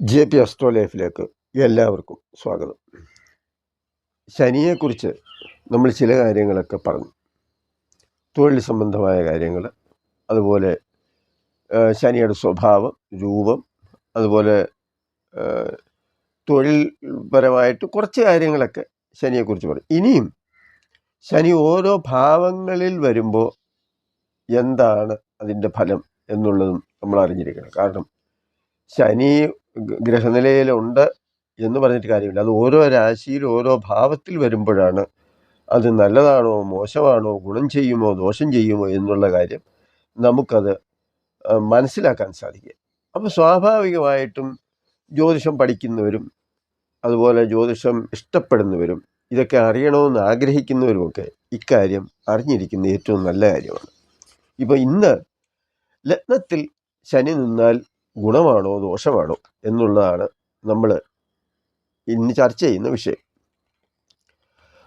J P astro ലൈഫിലേക്ക് എല്ലാവർക്കും സ്വാഗതം. ശനിയെക്കുറിച്ച് നമ്മൾ ചില കാര്യങ്ങളൊക്കെ പറഞ്ഞു. തൊഴിൽ സംബന്ധമായ കാര്യങ്ങൾ അതുപോലെ ശനിയുടെ സ്വഭാവം രൂപം അതുപോലെ തൊഴിൽപരമായിട്ട് കുറച്ച് കാര്യങ്ങളൊക്കെ ശനിയെക്കുറിച്ച് പറഞ്ഞു. ഇനിയും ശനി ഓരോ ഭാവങ്ങളിൽ വരുമ്പോൾ എന്താണ് അതിന്റെ ഫലം എന്നുള്ളതും നമ്മൾ അറിഞ്ഞിരിക്കണം. കാരണം ശനി ഗ്രഹനിലയിലുണ്ട് എന്ന് പറഞ്ഞിട്ട് കാര്യമില്ല. അത് ഓരോ രാശിയിൽ ഓരോ ഭാവത്തിൽ വരുമ്പോഴാണ് അത് നല്ലതാണോ മോശമാണോ ഗുണം ചെയ്യുമോ ദോഷം ചെയ്യുമോ എന്നുള്ള കാര്യം നമുക്കത് മനസ്സിലാക്കാൻ സാധിക്കുക. അപ്പോൾ സ്വാഭാവികമായിട്ടും ജ്യോതിഷം പഠിക്കുന്നവരും അതുപോലെ ജ്യോതിഷം ഇഷ്ടപ്പെടുന്നവരും ഇതൊക്കെ അറിയണമെന്ന് ആഗ്രഹിക്കുന്നവരുമൊക്കെ ഇക്കാര്യം അറിഞ്ഞിരിക്കുന്ന ഏറ്റവും നല്ല കാര്യമാണ്. ഇപ്പോൾ ഇന്ന് ലഗ്നത്തിൽ ശനി നിന്നാൽ ഗുണമാണോ ദോഷമാണോ എന്നുള്ളതാണ് നമ്മൾ ഇന്ന് ചർച്ച ചെയ്യുന്ന വിഷയം.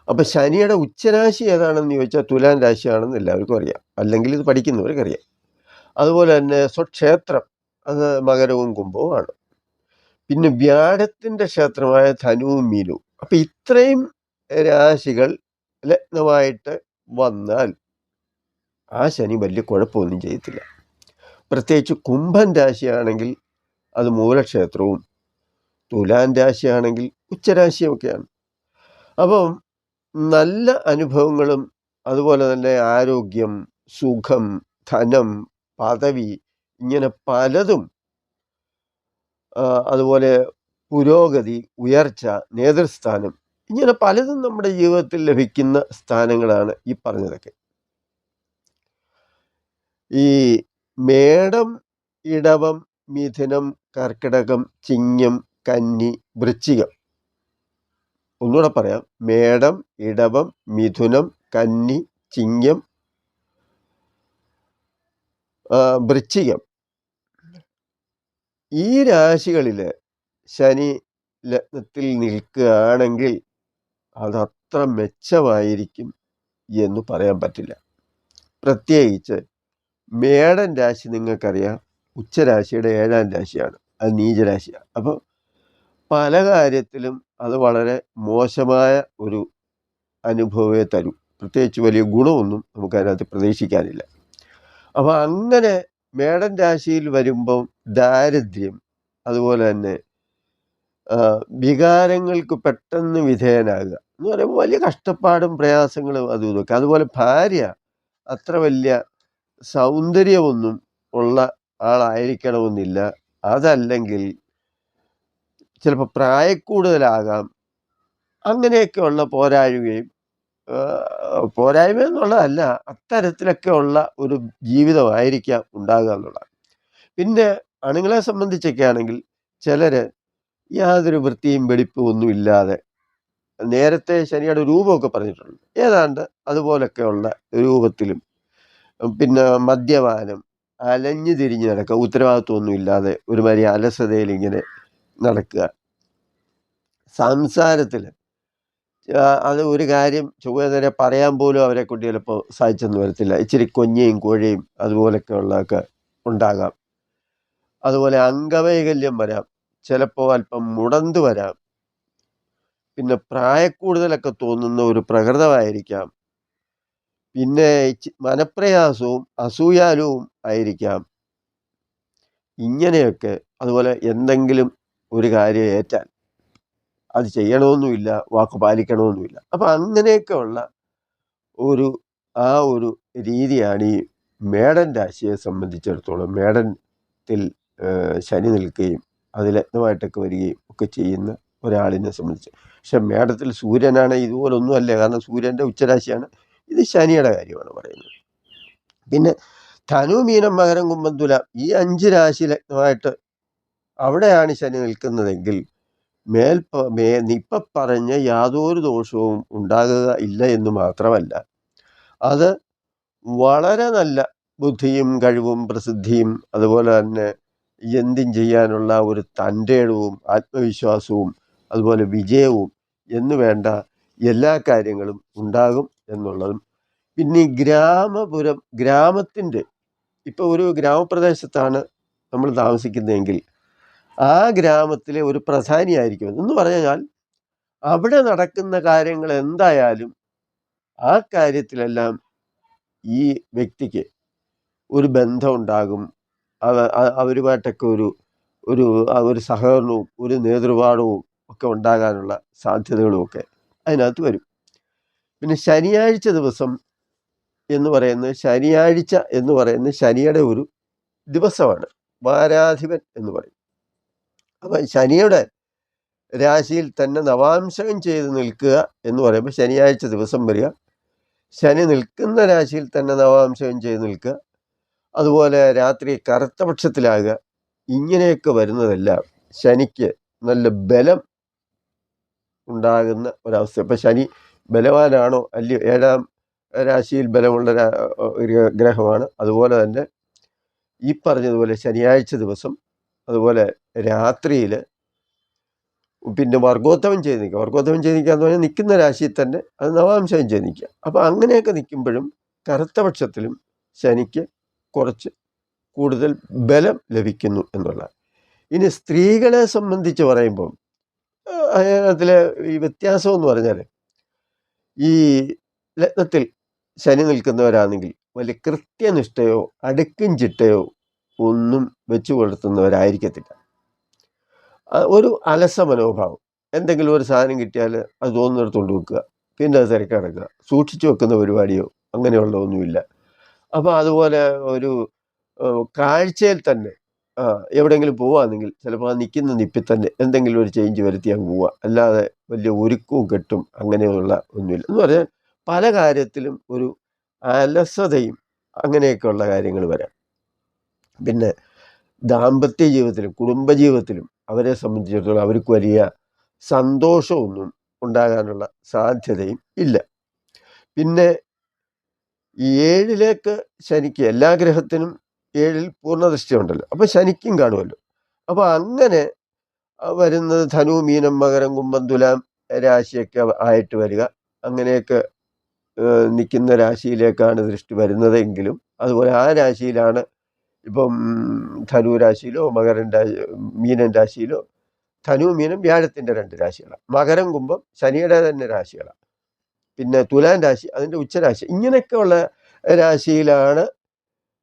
അപ്പം ശനിയുടെ ഉച്ചരാശി ഏതാണെന്ന് ചോദിച്ചാൽ തുലാൻ രാശിയാണെന്ന് എല്ലാവർക്കും അറിയാം. അല്ലെങ്കിൽ ഇത് പഠിക്കുന്നവർക്ക് അറിയാം. അതുപോലെ തന്നെ സ്വക്ഷേത്രം അത് മകരവും കുംഭവും ആണ്. പിന്നെ വ്യാഴത്തിന്റെ ക്ഷേത്രമായ ധനുവും മീനും അപ്പം ഇത്രയും രാശികൾ ലഗ്നമായിട്ട് വന്നാൽ ആ ശനി വലിയ കുഴപ്പമൊന്നും ചെയ്യത്തില്ല. പ്രത്യേകിച്ച് കുംഭൻ രാശിയാണെങ്കിൽ അത് മൂലക്ഷേത്രവും തുലാൻ രാശിയാണെങ്കിൽ ഉച്ചരാശിയുമൊക്കെയാണ് അപ്പം നല്ല അനുഭവങ്ങളും അതുപോലെ തന്നെ ആരോഗ്യം സുഖം ധനം പദവി ഇങ്ങനെ പലതും അതുപോലെ പുരോഗതി ഉയർച്ച നേതൃസ്ഥാനം ഇങ്ങനെ പലതും നമ്മുടെ ജീവിതത്തിൽ ലഭിക്കുന്ന സ്ഥാനങ്ങളാണ് ഈ പറഞ്ഞതൊക്കെ. ഈ മേടം ഇടവം മിഥുനം കർക്കിടകം ചിങ്ങം കന്നി വൃശ്ചികം. ഒന്നുകൂടെ പറയാം. മേടം ഇടവം മിഥുനം കന്നി ചിങ്ങം വൃശ്ചികം. ഈ രാശികളിൽ ശനി ലഗ്നത്തിൽ നിൽക്കുകയാണെങ്കിൽ അതത്ര മെച്ചമായിരിക്കും എന്ന് പറയാൻ പറ്റില്ല. പ്രത്യേകിച്ച് മേടൻ രാശി നിങ്ങൾക്കറിയാം. ഉച്ചരാശിയുടെ ഏഴാം രാശിയാണ്. അത് നീചരാശിയാണ്. അപ്പോൾ പല കാര്യത്തിലും അത് വളരെ മോശമായ ഒരു അനുഭവമേ തരൂ. പ്രത്യേകിച്ച് വലിയ ഗുണമൊന്നും നമുക്കതിനകത്ത് പ്രതീക്ഷിക്കാനില്ല. അപ്പോൾ അങ്ങനെ മേടൻ രാശിയിൽ വരുമ്പം ദാരിദ്ര്യം അതുപോലെ തന്നെ വികാരങ്ങൾക്ക് പെട്ടെന്ന് വിധേയനാകുക എന്ന് പറയുമ്പോൾ വലിയ കഷ്ടപ്പാടും പ്രയാസങ്ങളും അതും ഇതൊക്കെ. അതുപോലെ ഭാര്യ അത്ര വലിയ സൗന്ദര്യമൊന്നും ഉള്ള ആളായിരിക്കണമെന്നില്ല. അതല്ലെങ്കിൽ ചിലപ്പോൾ പ്രായക്കൂടുതലാകാം. അങ്ങനെയൊക്കെയുള്ള പോരായ്മയും പോരായ്മ എന്നുള്ളതല്ല അത്തരത്തിലൊക്കെ ഉള്ള ഒരു ജീവിതമായിരിക്കാം ഉണ്ടാകുക എന്നുള്ളത് പിന്നെ അണുങ്ങളെ സംബന്ധിച്ചൊക്കെ ആണെങ്കിൽ ചിലർ യാതൊരു വൃത്തിയും വെടിപ്പും ഒന്നുമില്ലാതെ നേരത്തെ ശനിയുടെ രൂപമൊക്കെ പറഞ്ഞിട്ടുണ്ട്. ഏതാണ്ട് അതുപോലൊക്കെയുള്ള രൂപത്തിലും പിന്നെ മദ്യപാനം അലഞ്ഞു തിരിഞ്ഞ് നടക്കുക. ഉത്തരവാദിത്വമൊന്നും ഇല്ലാതെ ഒരുമാതിരി അലസതയിൽ ഇങ്ങനെ നടക്കുക. സംസാരത്തിൽ അത് ഒരു കാര്യം ചൊവ്വ പറയാൻ പോലും അവരെ കൊണ്ട് ചിലപ്പോൾ സാധിച്ചെന്ന് വരത്തില്ല. ഇച്ചിരി കൊഞ്ഞയും കോഴയും അതുപോലൊക്കെ ഉള്ളതൊക്കെ ഉണ്ടാകാം. അതുപോലെ അംഗവൈകല്യം വരാം. ചിലപ്പോൾ അല്പം മുടന്ത് വരാം. പിന്നെ പ്രായക്കൂടുതലൊക്കെ തോന്നുന്ന ഒരു പ്രകൃതമായിരിക്കാം. പിന്നെ മനപ്രയാസവും അസൂയാലുവും ആയിരിക്കാം. ഇങ്ങനെയൊക്കെ അതുപോലെ എന്തെങ്കിലും ഒരു കാര്യം ഏറ്റാൽ അത് ചെയ്യണമെന്നുമില്ല വാക്ക് പാലിക്കണമെന്നുമില്ല അപ്പം അങ്ങനെയൊക്കെയുള്ള ഒരു ആ ഒരു രീതിയാണ് ഈ മേടൻ രാശിയെ സംബന്ധിച്ചിടത്തോളം മേടത്തിൽ ശനി നിൽക്കുകയും അത് ലഗ്നമായിട്ടൊക്കെ വരികയും ഒക്കെ ചെയ്യുന്ന ഒരാളിനെ സംബന്ധിച്ച്. പക്ഷെ മേടത്തിൽ സൂര്യനാണ് ഇതുപോലൊന്നും അല്ല കാരണം സൂര്യന്റെ ഉച്ചരാശിയാണ്. ഇത് ശനിയുടെ കാര്യമാണ് പറയുന്നത്. പിന്നെ ധനു മീനം മകരം കുംഭം തുലാം ഈ അഞ്ച് രാശി ലഗ്നമായിട്ട് അവിടെയാണ് ശനി നിൽക്കുന്നതെങ്കിൽ മേൽ ഇപ്പം പറഞ്ഞ യാതൊരു ദോഷവും ഉണ്ടാകുക ഇല്ല എന്ന് മാത്രമല്ല. അത് വളരെ നല്ല ബുദ്ധിയും കഴിവും പ്രസിദ്ധിയും അതുപോലെ തന്നെ എന്തും ചെയ്യാനുള്ള ഒരു തന്റെടവും ആത്മവിശ്വാസവും അതുപോലെ വിജയവും എന്ന് വേണ്ട എല്ലാ കാര്യങ്ങളും ഉണ്ടാകും എന്നുള്ളതും. പിന്നെ ഈ ഗ്രാമപുരം ഗ്രാമത്തിന്റെ ഇപ്പോൾ ഒരു ഗ്രാമപ്രദേശത്താണ് നമ്മൾ താമസിക്കുന്നതെങ്കിൽ ആ ഗ്രാമത്തിലെ ഒരു പ്രധാനിയായിരിക്കും എന്ന് പറഞ്ഞാൽ അവിടെ നടക്കുന്ന കാര്യങ്ങൾ എന്തായാലും ആ കാര്യത്തിലെല്ലാം ഈ വ്യക്തിക്ക് ഒരു ബന്ധം ഉണ്ടാകും. അവ അവരുമായിട്ടൊക്കെ ഒരു ഒരു സഹകരണവും ഒരു നേതൃപാഠവും ഒക്കെ ഉണ്ടാകാനുള്ള സാധ്യതകളും ഒക്കെ അതിനകത്ത് വരും. പിന്നെ ശനിയാഴ്ച ദിവസം എന്ന് പറയുന്നത് ശനിയാഴ്ച എന്ന് പറയുന്ന ശനിയുടെ ഒരു ദിവസമാണ്. വാരാധിപൻ എന്ന് പറയും. അപ്പം ശനിയുടെ രാശിയിൽ തന്നെ നവാംശകം ചെയ്ത് നിൽക്കുക എന്ന് പറയുമ്പോൾ ശനിയാഴ്ച ദിവസം വരിക. ശനി നിൽക്കുന്ന രാശിയിൽ തന്നെ നവാംശകം ചെയ്ത് നിൽക്കുക. അതുപോലെ രാത്രി കറുത്ത പക്ഷത്തിലാകുക. ഇങ്ങനെയൊക്കെ വരുന്നതെല്ലാം ശനിക്ക് നല്ല ബലം ഉണ്ടാകുന്ന ഒരവസ്ഥ. ഇപ്പം ശനി ബലവാനാണോ? അല്ലയോ? ഏഴാം രാശിയിൽ ബലമുള്ള ഒരു ഗ്രഹമാണ്. അതുപോലെ തന്നെ ഈ പറഞ്ഞതുപോലെ ശനിയാഴ്ച ദിവസം അതുപോലെ രാത്രിയിൽ പിന്നെ വർഗോത്തമം ചെയ്ത് നിൽക്കുക വർഗോത്തമം ചെയ്ത് നിൽക്കുക എന്ന് പറഞ്ഞാൽ നിൽക്കുന്ന രാശിയിൽ തന്നെ അത് നവാംശം ചെയ്ത് നിൽക്കുക അപ്പോൾ അങ്ങനെയൊക്കെ നിൽക്കുമ്പോഴും കറുത്ത പക്ഷത്തിലും ശനിക്ക് കുറച്ച് കൂടുതൽ ബലം ലഭിക്കുന്നു എന്നുള്ള ഇനി സ്ത്രീകളെ സംബന്ധിച്ച് പറയുമ്പോൾ അതിലെ ഈ വ്യത്യാസം എന്ന് പറഞ്ഞാൽ ഈ ലഗ്നത്തിൽ ശനി നിൽക്കുന്നവരാണെങ്കിൽ വലിയ കൃത്യനിഷ്ഠയോ അടുക്കും ചിട്ടയോ ഒന്നും വെച്ചു പുലർത്തുന്നവരായിരിക്കത്തില്ല. ഒരു അലസ മനോഭാവം എന്തെങ്കിലും ഒരു സാധനം കിട്ടിയാൽ അത് തോന്നുന്നിടത്തോണ്ട് വെക്കുക. പിന്നെ അത് തിരക്കിടക്കുക സൂക്ഷിച്ചു വെക്കുന്ന പരിപാടിയോ അങ്ങനെയുള്ള ഒന്നുമില്ല അപ്പോൾ അതുപോലെ ഒരു കാഴ്ചയിൽ തന്നെ എവിടെയെങ്കിലും പോവാന്നെങ്കിൽ ചിലപ്പോൾ ആ നിൽക്കുന്ന നിപ്പിൽ തന്നെ എന്തെങ്കിലും ഒരു ചേഞ്ച് വരുത്തി അങ്ങ് പോവുക അല്ലാതെ വലിയ ഒരുക്കവും കെട്ടും അങ്ങനെയുള്ള ഒന്നുമില്ല. എന്ന് പറഞ്ഞാൽ പല കാര്യത്തിലും ഒരു അലസതയും അങ്ങനെയൊക്കെയുള്ള കാര്യങ്ങൾ വരാം. പിന്നെ ദാമ്പത്യ ജീവിതത്തിലും കുടുംബജീവിതത്തിലും അവരെ സംബന്ധിച്ചിടത്തോളം അവർക്ക് വലിയ സന്തോഷമൊന്നും ഉണ്ടാകാനുള്ള സാധ്യതയും ഇല്ല. പിന്നെ ഏഴിലേക്ക് ശനിക്ക് എല്ലാ ഗ്രഹത്തിനും ഏഴിൽ പൂർണദൃഷ്ടിയുണ്ടല്ലോ. അപ്പോൾ ശനിക്കും കാണുമല്ലോ. അപ്പോൾ അങ്ങനെ വരുന്നത് ധനു മീനം മകരം കുംഭം തുലാം രാശിയൊക്കെ ആയിട്ട് വരിക. അങ്ങനെയൊക്കെ നിൽക്കുന്ന രാശിയിലേക്കാണ് ദൃഷ്ടി വരുന്നതെങ്കിലും അതുപോലെ ആ രാശിയിലാണ് ഇപ്പം ധനു രാശിയിലോ മകരൻ രാശി മീനൻ രാശിയിലോ ധനു മീനം വ്യാഴത്തിന്റെ രണ്ട് രാശികളാണ്. മകരം കുംഭം ശനിയുടെ തന്നെ രാശികളാണ്. പിന്നെ തുലാൻ രാശി അതിന്റെ ഉച്ചരാശി ഇങ്ങനെയൊക്കെയുള്ള രാശിയിലാണ്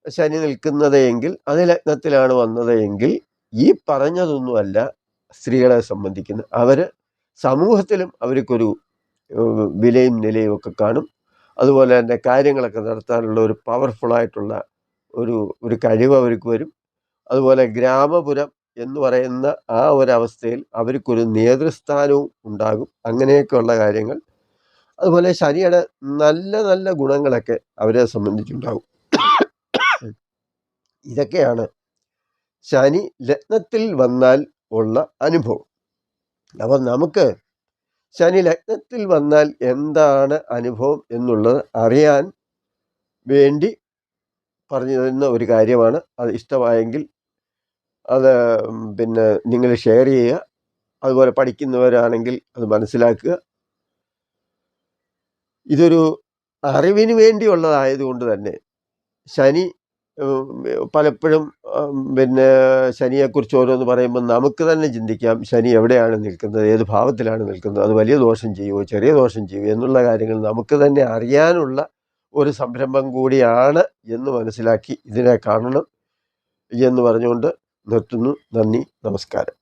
ശനി നിൽക്കുന്നത് എങ്കിൽ അത് ലഗ്നത്തിലാണ് വന്നത് എങ്കിൽ ഈ പറഞ്ഞതൊന്നുമല്ല സ്ത്രീകളെ സംബന്ധിക്കുന്ന. അവർ സമൂഹത്തിലും അവർക്കൊരു വിലയും നിലയും ഒക്കെ കാണും. അതുപോലെ തന്നെ കാര്യങ്ങളൊക്കെ നടത്താനുള്ള ഒരു പവർഫുള്ളായിട്ടുള്ള ഒരു ഒരു കഴിവ് അവർക്ക് വരും. അതുപോലെ ഗ്രാമപുരം എന്ന് പറയുന്ന ആ ഒരവസ്ഥയിൽ അവർക്കൊരു നേതൃസ്ഥാനവും ഉണ്ടാകും. അങ്ങനെയൊക്കെയുള്ള കാര്യങ്ങൾ. അതുപോലെ ശനിയുടെ നല്ല നല്ല ഗുണങ്ങളൊക്കെ അവരെ സംബന്ധിച്ചുണ്ടാകും. ഇതൊക്കെയാണ് ശനി ലഗ്നത്തിൽ വന്നാൽ ഉള്ള അനുഭവം. അപ്പം നമുക്ക് ശനി ലഗ്നത്തിൽ വന്നാൽ എന്താണ് അനുഭവം എന്നുള്ളത് അറിയാൻ വേണ്ടി പറഞ്ഞു തരുന്ന ഒരു കാര്യമാണ്. അത് ഇഷ്ടമായെങ്കിൽ അത് പിന്നെ നിങ്ങൾ ഷെയർ ചെയ്യുക. അതുപോലെ പഠിക്കുന്നവരാണെങ്കിൽ അത് മനസ്സിലാക്കുക. ഇതൊരു അറിവിന് വേണ്ടിയുള്ളതായതുകൊണ്ട് തന്നെ ശനി പലപ്പോഴും പിന്നെ ശനിയെക്കുറിച്ച് ഓരോന്ന് പറയുമ്പോൾ നമുക്ക് തന്നെ ചിന്തിക്കാം ശനി എവിടെയാണ് നിൽക്കുന്നത് ഏത് ഭാവത്തിലാണ് നിൽക്കുന്നത് അത് വലിയ ദോഷം ചെയ്യുമോ ചെറിയ ദോഷം ചെയ്യുമോ എന്നുള്ള കാര്യങ്ങൾ നമുക്ക് തന്നെ അറിയാനുള്ള ഒരു സംരംഭം കൂടിയാണ് എന്ന് മനസ്സിലാക്കി ഇതിനെ കാണണം എന്ന് പറഞ്ഞുകൊണ്ട് നിർത്തുന്നു. നന്ദി നമസ്കാരം.